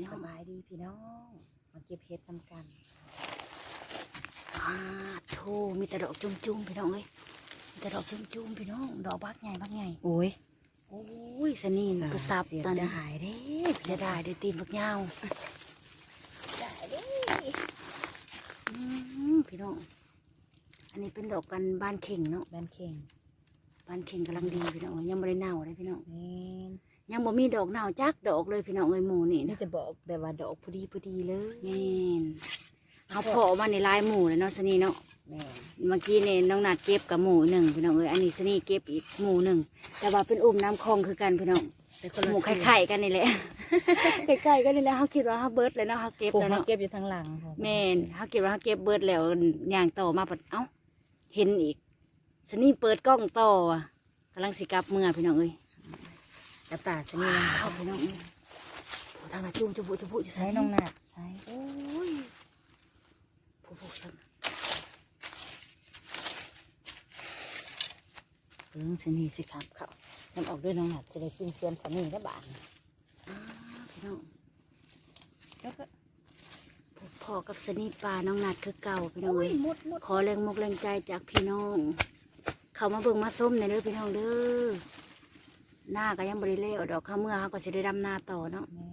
พี่น้สองบายดีพี่น้อง มาเก็บเห็ดทำกันอ่าโธ่มีแต่ดอกจุ่มๆพี่น้องเอ้ยมีแต่ดอกจุ่มๆพี่น้อง ดอกบักใหญ่บักใหญ่โอ้ยโอ้ยสนีนก็สับเสียตอนจะนี้หายเด้เสียดายได้ตีนบักยาวได้เด้อืมพี่น้อง อันนี้เป็นดอกกันบ้านเข่งเนาะ แบนเข่งบ้านเข่งกำลังดีพี่น้องยังไม่ได้เน่าเลยพี่น้อง แม่น ยังบ่มีดอกเน่าจักดอกเลยพี่น้องเอ้ยหมูนี่นี่นะจะบอกแบบว่าดอกพอดีพอดีเลยแม่นเอาเพาะมาในลายหมูเลยเนาะสนีเนาะ แม่นเมื่อกี้เนี่ยน้องนัดเก็บกับหมูหนึ่งพี่น้องเอ้ยอันนี้สนี่เก็บอีกหมูหนึ่งแต่ว่าเป็นอุ้มน้ำคลองคือกันพี่น้องแต่คนละหมูไข่ไข่กันนี่แหละ ไข่ไข่กันนี่แหละเขาคิดว่าเขาเบิร์ดเลยเนาะเขาเก็บปลูกแล้วมาเนาะเก็บอยู่ทางหลังค่ะแม่นเขาคิดว่าเขาเก็บเบิร์ดแล้วย่างต่อมาปัดเอ้าเห็นอีกสนี่เปิดกล้องต่ออะกำลังสิกลับเมื่อพี่น้องเอ้ย กระตาสนี่ว้าวพี่น้องเอ้ยโอ้ทางนั้นจุ่มจุ่มจุ่มจุ่มจะใช้ใช้น้น้อองงนาดใช้โอ้ยผู้ผู้สั่นเพิ่งสนี่สิครับเขานำออกด้วยน้องนาดจะได้กินเสียมสนี่ได้บาทอ้าพี่น้องแล้วก็พ่อกับสนี่ปลาน้องนัดคือเก่าพี่น้องเอ้ยมุดมุดขอแรงมกแรงใจจากพี่น้อง เขามาเบิ่งมาส้มในอยเด้อพี่น้องเด้อ หน้าก็ยังบริเล้วดอกข้าเมื่อเขาก็สิได้ดำนาต่อเนาะแม่น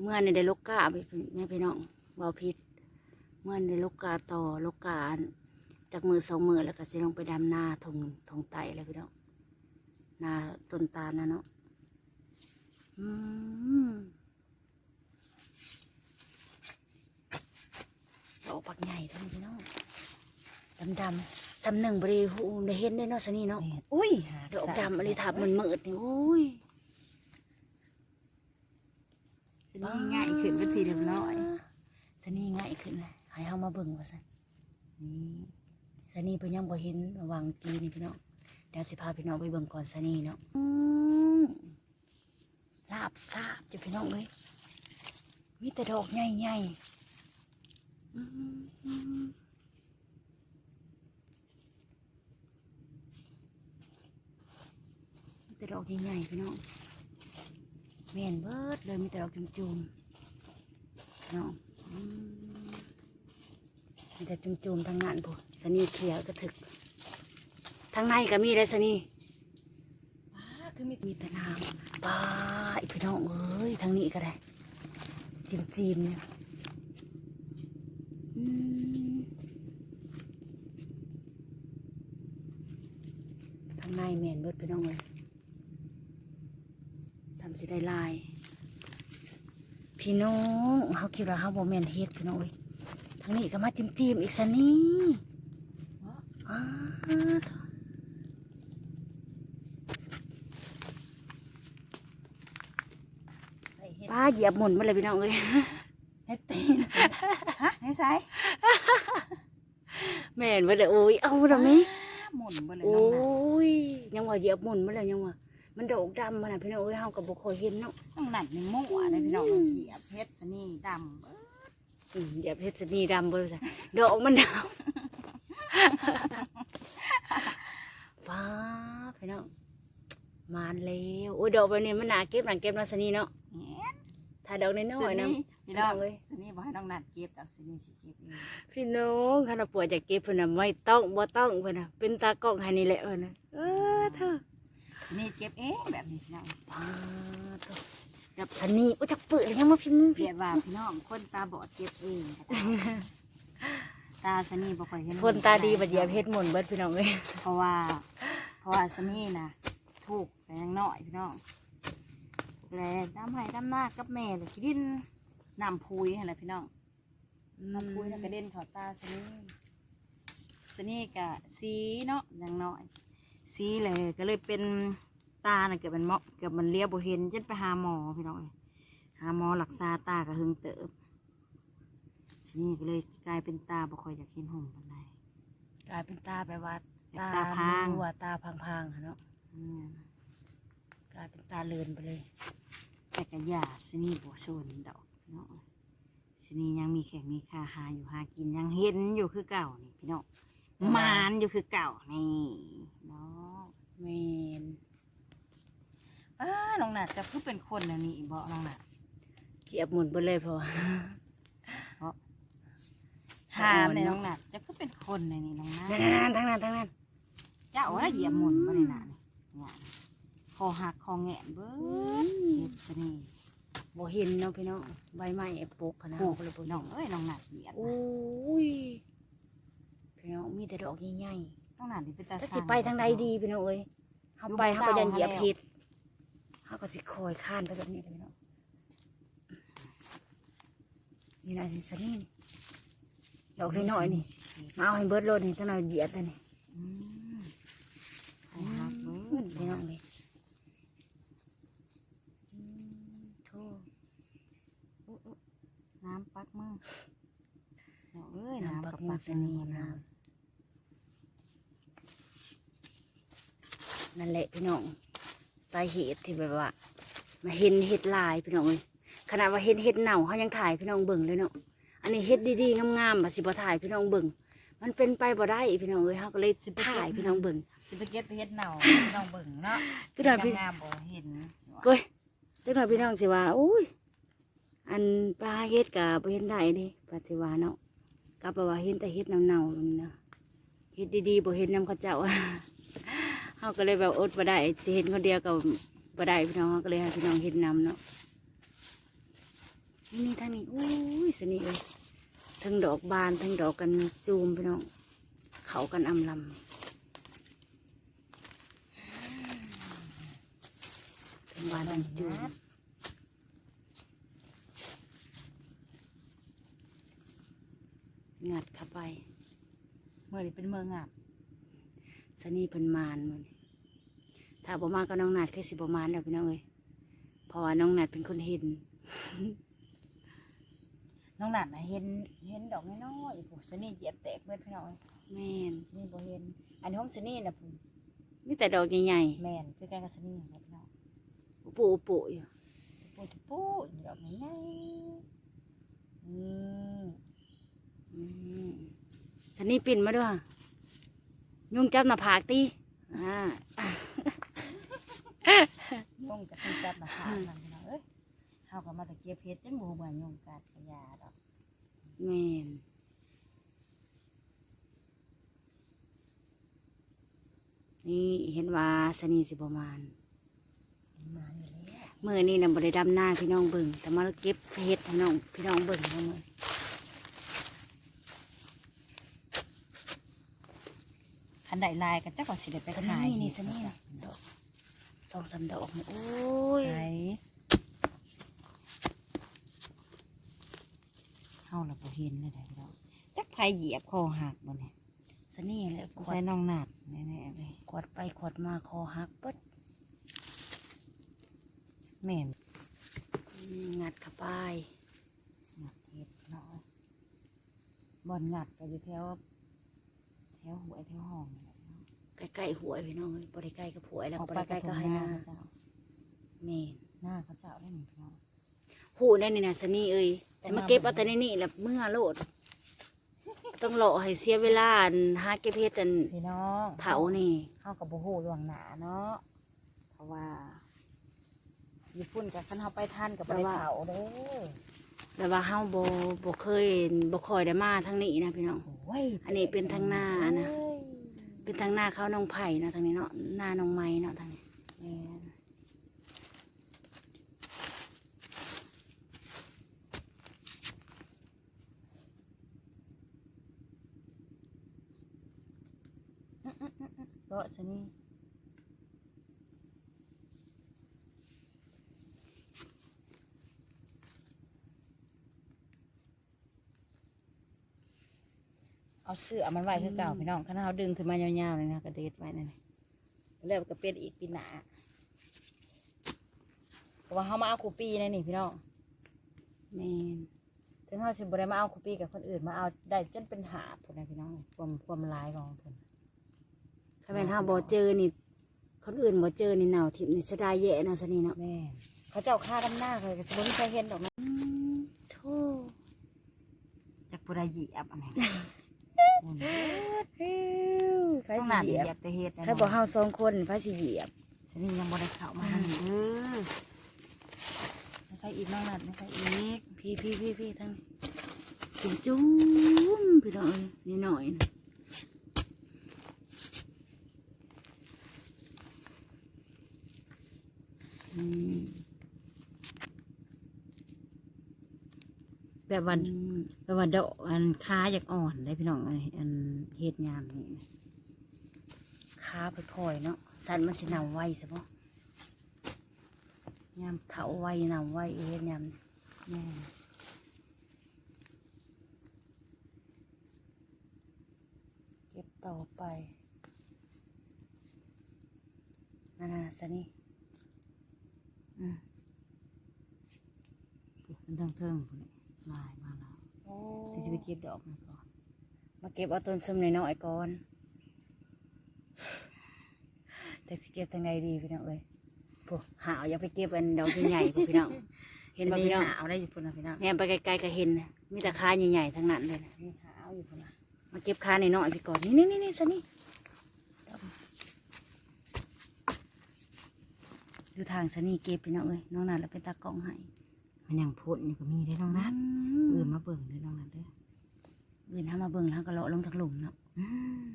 เมื่อในได้ลกกาไปแม่พี่น้องเบาพิษเมื่อในได้ลกกาต่อลกกาจากมือสองมือแล้วก็สิลงไปดำนาทงทงไตแล้วพี่น้องนาต้นตาลนะเนาะอืมดอกปักใหญ่ทั้งพี่น้องดำดำๆ สำหนึ่งบริหูได้เห็นได้เนาะสนี่เนาะแม่นอุ้ยหาดอกดำอะไรทับมันมืดนี่โอ้ยสนี่ง่ายขึ้นเป็นทีเรียบร้อยสนี่ง่ายขึ้นเลยให้เฮามาเบิ่งว่าซั่นนี่สนี่เพิ่นยังบ่เห็นวางกีนี่พี่น้องเดี๋ยวสิพาพี่น้องไปเบิ่งก่อนสนี่เนาะอืมลาบซาบจ้ะพี่น้องเอ้ยมีแต่ดอกใหญ่ๆอืมมี แต่ดอกใหญ่ๆพี่น้องแม่นเบิดเลยมีแต่ดอกจุ่มๆพี่น้องมมีแต่จุ่มๆทางนั้นพวกสนีเขียวก็ถึกทางในก็มีเลยสนีว้าคือมีมีแต่น้ำปลาอีพี่น้องเอ้ยทางนี้ก็ได้จีนจีนๆเนี่ยทางในแมนเบิดพี่น้องเลย ได้ลาย พี่น้องเขาคิดว่าเขาบ่แมนเฮ็ดพี่น้องเอ้ยทางนี้ก็มาจิ้มจิ้มๆอีกสันนี่อ้าใส่เห็ดป้าเหยียบหมุนมาเลยพี่น้องเอ้ยเห็ดตีนสิฮะให้ใส่แม่นว่าแต่โอ้ยเอาละแม่หมุนไปเลยโอ้น้องนาดยยังว่าเหยียบหมุนมาเลยยังว่า มันดอกดำมันน่ะพี่น้องเอ้ยเฮาก็บ่ค่อยเห็นเนาะต้องหนักในมั่วเลยพี่น้องเหยียบเพชรสนี่ดำเบิดอืมเหยียบเพชรนีดำเบ่ซะดอกมันดำป้าพี่น้องมานแล้วโอ้ยดอกแบบนี้มันน่าเก็บน่าเก็บเนาะสนีเนาะแหมถ้าดอกน้อยๆนะพี่น้องพี่น้องเอ้ยสนี่บอกให้น้องนัดเก็บแต่สนี่สิเก็บเองพี่น้องคันว่าปวดจะเก็บเพิ่นน่ะไม่ต้องบ่ต้องเพิ่นน่ะเป็นตากล้องให้นี่แหละเพิ่นน่ะเออเธอส นี่เก็บเองแบบนี้พี่น้องป้าตัวแบบอันนี้โอ้จักเปิดเลยยังมาพิมพ์เรียกว่าพี่น้องคนตาบอดเก็บเองก็ได้ตาสนี่บ่ค่อยเห็นคนตาดีบัดเหยียบเพชรหมุนเบิดพี่น้องเอ้ยเพราะว่า เพราะว่าสนี่นะถูกแต่ยังน้อยพี่น้องแล้วน้ำไห้น้ำหน้ากับแม่แต่ขี้ดินน้ำพุยอะไรพี่น้องน้ำพุยแล้วก็เด่นเขาตาสนี่สนี่กะสีเนาะอย่างน้อย สีเลยก็เลยเป็นตาน่ะเกิดมันเมาะเกิดมันเลียบ่เห็นจนไปหาหมอพี่น้องเอ้ยหาหมอรักษาตากะหึงเติบสนี่ก็เลยกลายเป็นตาบ่ค่อยอยากเห็นหุ่งปานใดกลายเป็นตาแบบว่าตาพางมัวตาพังๆค่ะเนาะอืมกลายเป็นตาเลือนไปเลย แต่กะยาสนี่บ่ชนดอกพี่น้องสนี่ยังมีแขกมีคาหาอยู่หากินยังเห็นอยู่คือเก่านี่พี่น้องมานอยู่คือเก่านี่เนาะ เมนอ้าน้องหนาดจะคือเป็นคนอันนี้บอกน้องหนาดเจียบหมุนไปเลยพอถามเลยน้องหนัดจะก็เป็นคนในนี่น้องนะนั่นๆทั้งนั้นทั้งนั้นเจ้าว่าเหยียบหมุนบ่ได้น่ะนี่เนี่ยคอหักคอแงนเบิดเฮ็ดซะนี่บ่เห็นเนาะพี่น้องใบไม้ไอ้ปกขนาดปลูกบ่เลยบ่น้น้อองงเอ้ยน้องหนัดเหยียบโอ้ยพี่น้องมีแต่ดอกใหญ่น้องหนัดนี่เป็นตาๆแล้วสั่สิไปทางใดดีพี่น้องเอ้ย เฮาไปเฮาก็ยันเหยียบผิดเฮาก็สิคอยข้านไปแบบนี้เลยพี่น้องนี่นะสิสนี่ดอกน้อยๆนี่มาเอาให้เบิดโลดนี่จังหน่อยเหยียบเลยนี่อืมคอหักเบิอืดมพี่น้องนี่อืมโธ่น้ำปักมือน้องเอ้ยน้ำน้ำปักับกมืปัอกสนีน้ำ นั่นแหละพี่น้องสาเหตุที่แบบว่า มาเห็นเห็ดลายพี่น้องเอ้ยขนาดว่าเห็นเห็ดเน่าเขายังถ่ายพี่น้องเบิ่งเลยเนาะอันนี้เห็ดดีๆงามๆบ่สิบ่ถ่ายพี่น้องเบิ่งมันเป็นไปบ่ได้พี่น้องเอ้ยเขาก็เลยถ่ายพี่น้องเบิ่งสิไปเก็บเฮ็ดเน่าน้องเบิ่งเนาะก็ได้พี่งามๆบ่เห็นก้อยจังหน่อยพี่น้องสิว่าอุ้ยอันปลาเฮ็ดกับเห็นได้เดิปัจจุบันเนาะกับแปลว่าเห็นแต่เฮ็ดเน่าๆนี่นะเฮ็ดดีๆบ่เห็นน้ำเข้าเจ้า เฮาก็เลยแบบอดบ่ได้สิเห็นคนเดียวก็บ่ได้พี่น้องเฮาก็เลยให้พี่น้องเห็นนำเนาะนี่นี่ทางนี้อุ้ยสนี่เอ้ยทั้งดอกบานทั้งดอกกันจูมพี่น้องเขากันอำลำทั้งบานทั้งจูมงัดเข้าไป เมื่อนี้เป็นเมืองอะ สนีเพิ่นมานมันถ้าบ่มาก็น้องนัดคือสิบ่มานแล้วพี่น้องเอ้ยเพราะว่าน้องนัดเป็นคนเห็น น้องหนัดน่ะเห็นเห็นดอกน้อยๆผู้สนี่เหยียบแตกเบิดพี่น้องเอ้ยแม่นสนี่บ่เห็น อันนี้ของสนี่น่ะผู้มีแต่ดอกใหญ่แม่นคือกันกับสนี่ครับพี่น้องๆอุปุอุปุอยู่ปูตะปูดอกใหญ่ๆอืมอืมสนีปิ่นมาด้วย ยุงจับหน้าผากตีอ่ายงกับที่จับมาหามันพี่น้องเอ้ยเฮาก็มาตะเกียบเพชรจนหมู่เบื่อยงกัดกระยาดอกแม่นนี่เห็นว่าสนีสิบ่มานมาอยู่แล้วเมื่อนี้นะบริดำหน้าพี่น้องเบิ่งแต่มาเก็บเห็ดพี่น้องพี่น้องเบิ่งเมื่อ นได้ลายก็จักว่าสิได้ไปสขายนี่นี่สนี่นะดอกสองสามดอกนี่โอ้ยใช่เฮาล่ะบ่เห็นเลยได้พี่น้องจักไผเหยียบคอหักบ่เนี่ยสนี่แหละขวใส่ดน้องหนัดแน่ๆเลยขวดไปขวดมาคอหักปึ๊ดแม่นอืมงัดเข้าไปหนัดเฮ็ดเนาะบ่อนหนัดก็อยู่แถวแถวหวยแถวห้อง ใกล้ๆหวยพี่น้องบริใกล้กับหวยแล้วออกบไปริใกล้ก็ก็ให้ให้หหน้าน้าเขาเจ้าแม่นหน้าเขาเจ้าได้หนึ่งพี่น้องหูได้นี่นะสนี่เอ้ยสมาเก็บเอาแต่ในนี่แหละเมื่อโลด ต้องรอให้เสียเวลาอันหาเก็บเห็ดอันพี่น้องเผานี่เข้ากับบูฮูล่วงหนาเนาะเพราะว่าญี่ปุ่นกับคันเขาไปท่านกับไปเผาเด้อแบบว่าเฮาบ่บ่เคยบ่ค่อยได้มาทางนี้นะพี่น้องโอ้ยอันนี้เป็นทางหน้านะ เอ้ยเป็นทางหน้าเขาน้องไผ่เนาะทางนี้เนาะหน้าน้องไม้เนาะทางนี้แม่นก็ชนี่เอา เสื้อมันไว้คือเก่าพี่น้องคันเขาดึงขึ้นมายาวๆเลยนะกระเด็ดไว้นั่นนี่แล้วก็เป็นอีกปีหนาเพราะว่าเขามาเอาคูปีนั่นนี่พี่น้องแม่นถึงเขาสิบ่ได้มาเอาคูปีกับคนอื่นมาเอาได้จนเป็นหาบพุ่นนะพี่น้องความความลายของเพิ่นถ้าแม่นเฮาบ่เจอนี่คนอื่นบ่เจอนี่หนาวทิพย์นี่เสยดายแย่เนาะซะนี่เนาะแม่นเขาเจ้าค่าดำหน้าเลยก็สิบ่มีใครเห็นดอกนะอืมโธ่จากผู้ใดเหยียบอันนี้ ไผต้องสิหนาเหเหยียียยบบแต่เฮ็ดนะถ้าบ่เฮาสองคนไผสิเหยียบฉันนี่ยังบ่ได้เข้ามาหั่นเด้อมาใส่ส่อีกน้องนัดไม่ใส่อีกพี่พี่พี่พี่ทั้งจุ่มจุ่มพี่น้องเอ้ยนี่หน่อยนะอืม แบบวันอืมแบบว่าดอกอันค้าอยากอ่อนได้พี่น้องเอ้ยอันเฮ็ดยามนี่ขาไปพลอยเนาะสันมันสินำไว้ใช่ปะยามเถาไว้นำไว้เอ็นยำแม่เก็บต่อไปนั่นน่ะสันนี่อืมมันทั้งเทิงพุ่น นี่ลายมาแล้วโอ้ที่จะไปเก็บดอกมันก่อนมาเก็บเอาต้นซึมน้อยๆก่อนแต่สิเก็บทางใดดีพี่น้องเอ้ยพวกหาวอย่าไปเก็บอันดอกใหญ่ๆพวกพี่น้องเห็นบ่พี่น้องหาวได้อยู่พุ่นนะพี่น้องแนมไปไกลๆก็เห็นนะมีแต่ขาใหญ่ๆทั้งนั้นเลยนะนี่หาวอยู่พุ่นนะมาเก็บขาน้อยๆพี่ก่อนนี่นี่นี่นี่สันนี่ดูทางสันนี่เก็บพี่น้องเอ้ยน้องนันแล้วเป็นตากล้องให้ มันยังพ่นอยู่ก็มีได้อน้องนัดอืเอื่มนมาเบิ่งเลยน้องนัดเด้ออื่นทำมาเบิ่งแล้วก็เลาะลงจากหลุมเนาะอืม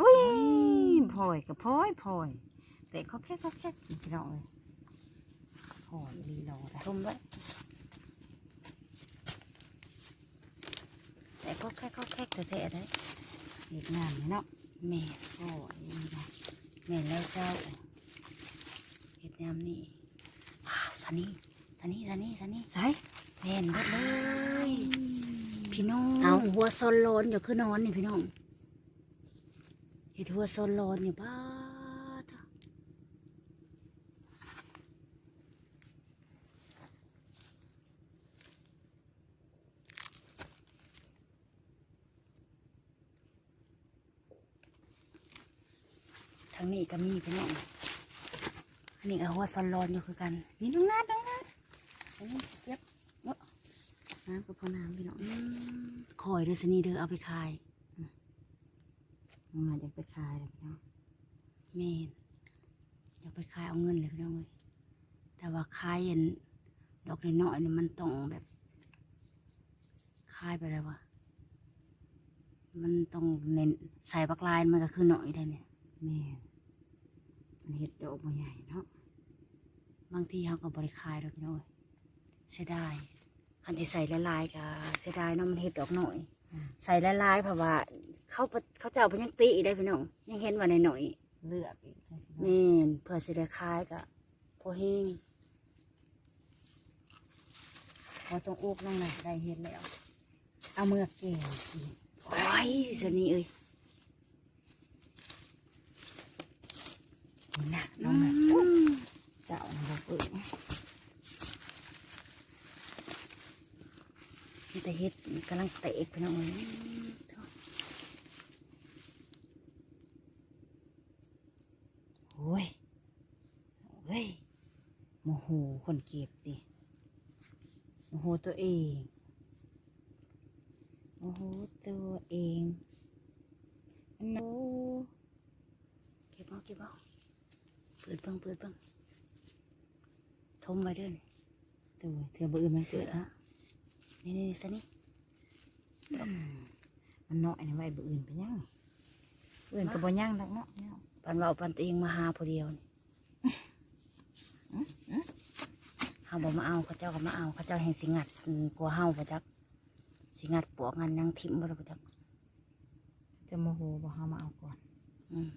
อุ้ยพลอยกับพลอยพลอยแต่เขาแค่เขาแค่พี่น้องเลยพลอยลีโลได้ชมไว้แต่ก็แค่ก็แค่แท้ๆได้เห็ดงานไหมเนาะแม่พลอยนี่นะแม่แล้วเจ้าเห็ดยามนี่ว้าวสันนี่สันนี่สันนี่สันนี่ใส่แม่นเบิดเลยพี่น้องเอาหัวซอนร้อนอยู่คือนอนนี่พี่น้องเห็ดหัวซอนร้อนอยู่บ้าดทางนี้ก็มีพี่น้องอั นนี้ก็หัวซอนร้อนอยู่คือกัน นี่น้องนัดน้องนัดฉันนี่สิเก็บน้ำกับพ่อน้ำพี่น้องอืมคอยเด้อสนี่เด้อเอาไปขายน้องนัดอยากไปขายเลยพี่น้องแม่นอยากไปขายเอาเงินเลยพี่น้องเว้ยแต่ว่าขายอันดอกน้อยๆนี่มันต้องแบบขายไปแล้ววะมันต้องเน้นใส่ปักลายมันก็คือหน่อยได้เนี่ยแม่มันเห็ดดอกมาใหญ่เนาะ บางทีเขาก็บริขายดอกพี่น้องเว้ยเสียดายคันที่ใส่ละลายๆก็เสียดายเนาะมันเห็ดดอกหน่อย ใส่ละลายๆเพราะว่า เขาปะเขาเจ้าเพิ่นยังตีอีกได้พี่น้องยังเห็นว่าในหน่อยๆเลือกอีกนะพี่น้องแม่นเพื่อสิได้ขายกะพอแห้งพอตรงอุกน้องนัดได้เห็ดแล้วเอาเมือกเก่งกินโอ้ยสนี่เอ้ยนี่นะน้องนัดอืม เจ้านะบอกเออมีแต่เฮ็ดกำลังเตะไปน้องเอ้ยโอ้ยเฮ้ยโมโหคนเก็บดิโมโหตัวเองโมโหตัวเองอันนั้เก็บเอาเก็บเอาเปิดเบิ่งเปิดเบิ่ง ทมไว้เด้อนี่ตัวเธอบ่อื่นมันเสืเสืออนี่นี่สนี่มันน้อยนะไว้บ่อื่นไปยังอื่นก็บ่ยังดอกเนาะเนี่ยปันเว่าปันตัวเองมาหาผู้เดียวนี่เฮาบ่มาเอาเขาเจ้าก็มาเอาเขาเจ้าแห่งสิงัดอืมกลัวเฮาบ่จักสิงัดปวกงันนางทิ่มบ่ล่ะบ่จักจะโมโหบ่เฮามาเอาก่อน อืม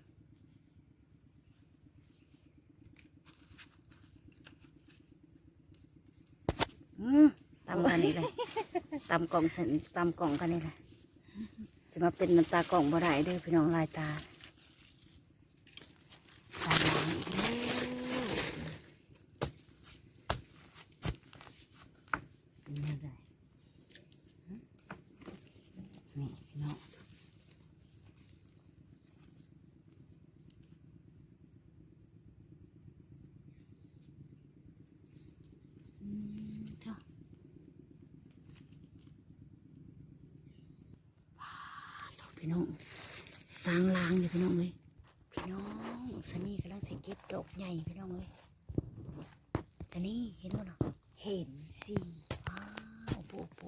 ตำกันนี่เลยตำกล่องเส้นตำกล่องกันนี่แหละจะมาเป็นน้ำตากล่องบ่ได้เด้อพี่น้องลายตาใส่หลังอีกแล้วเป็นยังไงฮะนี่พี่น้อง อืมเท่าว้าว พี่น้องสร้างลางอยู่พี่น้องเลยพี่น้องสนี่กำลังสิเก็บก็บดอกใหญ่พี่น้องเลยจะนี่เห็นบ่เนาะเห็นสิว้าวโปะโป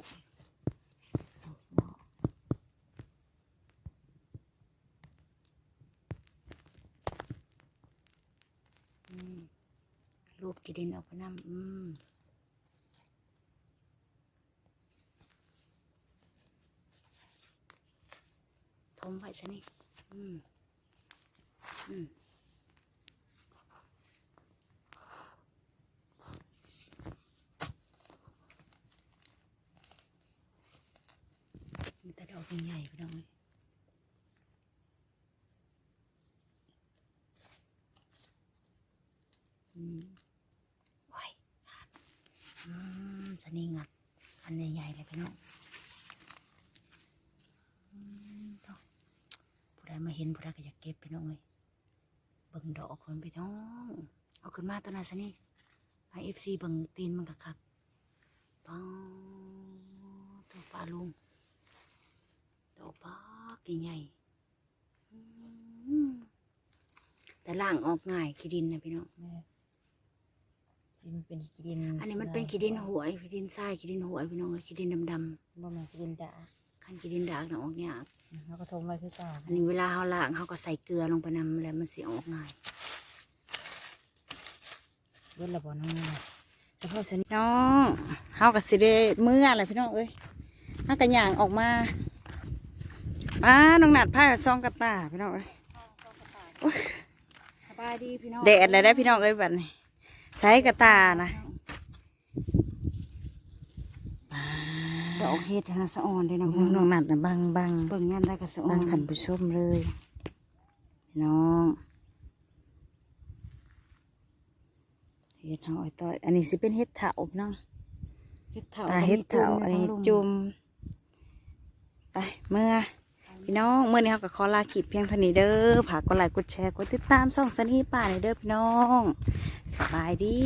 รูปกีดินออกไปน้ำอืมทมไว้ ซะนี่อืมอืมแต่ดอกใหญ่ๆพี่น้องเลยอืมไว้ขาดอืมสนิงัด อันใหญ่ๆเลยพี่น้องอืมดอก ผู้ใดมาเห็นผู้ใดก็อยากเก็บพี่น้องเลยเบิ่งดอกคนพี่น้อง เอาขึ้นมาตัวนั้นซะนี่ไอเอฟซีเบิ่งตีนมันกะครับป้าตัวปลาลุงดอกปากใหญ่ๆอืมแต่ล่างออกง่ายขี้ดินนะพี่น้องแม่ดินเป็นขี้ดิน อันนี้มันเป็นขี้ดินหวยขี้ดินทรายขี้ดินหวยพี่น้องเอ้ยขี้ดินดำบ่แม่นขี้ดินดาๆคันขี้ดินดากน่ะออกยาก แล้วก็ทมไว้คือเก่าอันนี้เวลาเขาล้างเขาก็ใส่เกลือลงไปนำแล้วมันสิออกง่ายเบิดละบ่น้องเฉพาะสนิทน้องเฮาก็สิได้มื้ออะไรพี่น้องเอ้ยเฮาก็ย่างออกมามาน้องนัดพาซองกระตาพี่น้องเอ้ยสบายดีพี่น้องแดดเลยได้อพี่น้องเอ้ยบัดนี้ใช้กระตานะ ดอกเห็ดนะสะอ่อนเลยนะน้องน้องนัดนะบังบังเบิ่งยามได้ก็สะอ่อบันงขันผู้ชมเลยพี่น้องเฮ็ดเฮาไอ้ต้อยอันนี้สิเป็นเฮ็ดเถาพี่น้องเห็ดเถาตาเฮ็ดเถาอันนี้จุ่มไปเมื่อ พี่น้องเมื่อนี้เราก็ขอลาคลิปเพียงเท่านี้เด้อฝากกดไลค์กดแชร์กดติดตามส่องสนีป่าในอยเด้อพี่น้องสบายดี